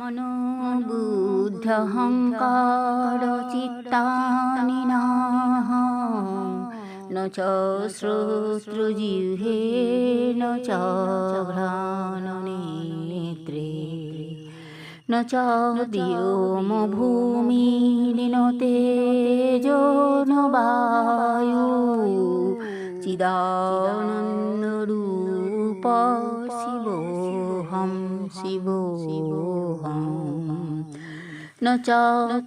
मनोबुद्धहङ्कारचित्तानि नाहं न च श्रोतृजिह्वे न च घ्राणनेत्रे न च व्योमभूमिर्न तेजो न वायु चिदानन्दरूप শিবোহম ন চ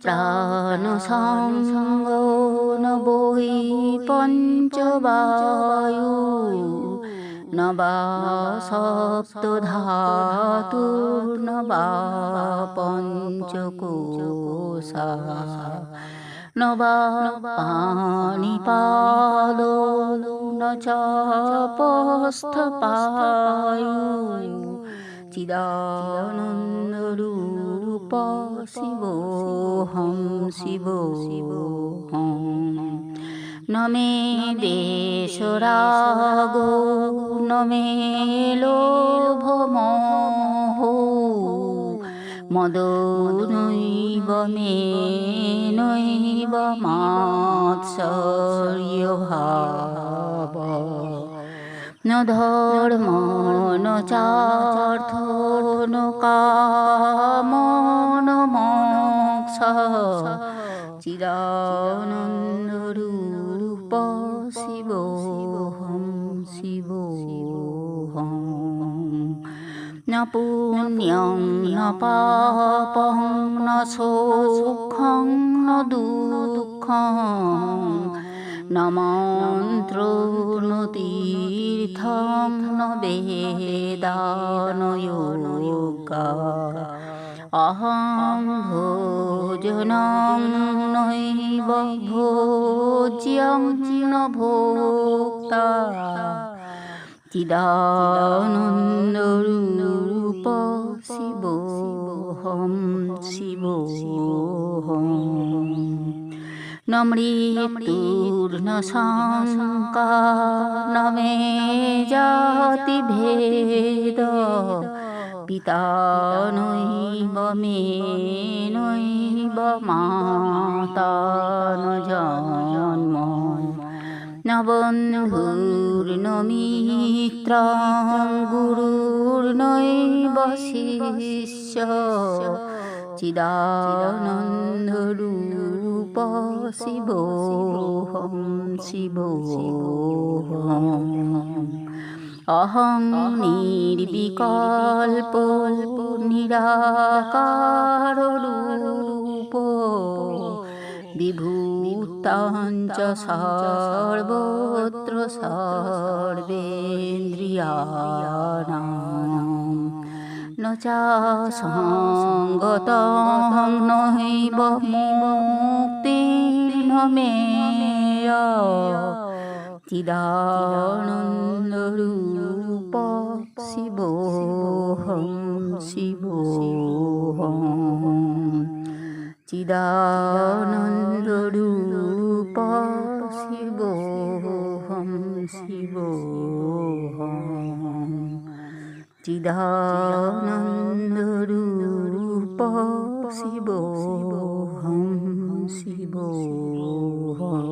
প্রাণ সঙ্গ ন বহি পঞ্চবায়ু ন বা সপ্তধাতু ন বা পঞ্চকোষা ন বা পানিপালো ন চ পস্থপায়ু চিদানন্দরূপ শিবোহম শিবোহম নমে দেশরাগ নমে লোভমহ মদ নৈব মে নৈব মাৎসর্য ভাব ন ধর্ম ন চার্থ মোক্ষ চিদানন্দ রূপ শিব হম শিব ন পুণ্যং ন পাপং ন সুখং ন দুঃখ নমন্ত্র তীর্থং নবেদানয়োগা অহং ভোজনং নৈব ভোজ্যং ন ভোক্তা চিদানন্দরূপ শিবোহম শিব নমৃতূর্ণ শঙ্কা নমে জাতি ভেদ। পিতা নৈব মে নৈব মাতা জন্ম। নমিত্র মিত্র গুরুর্নৈব শিষ্য। চিদানন্দরূপ শিবোহম শিবোহম অহং নির্বিকল্প নিরাকার রূপ বিভূতাঞ্চ সর্বত্র সর্বেন্দ্রিয়ানা নচা সঙ্গত নহৈব মুক্তির নমেয় চিদানন্দরূপ শিবোহং শিবোহং চিদানন্দরূপ শিবোহং শিবোহং চিদানন্দরূপ শিব শিব হম শিব হম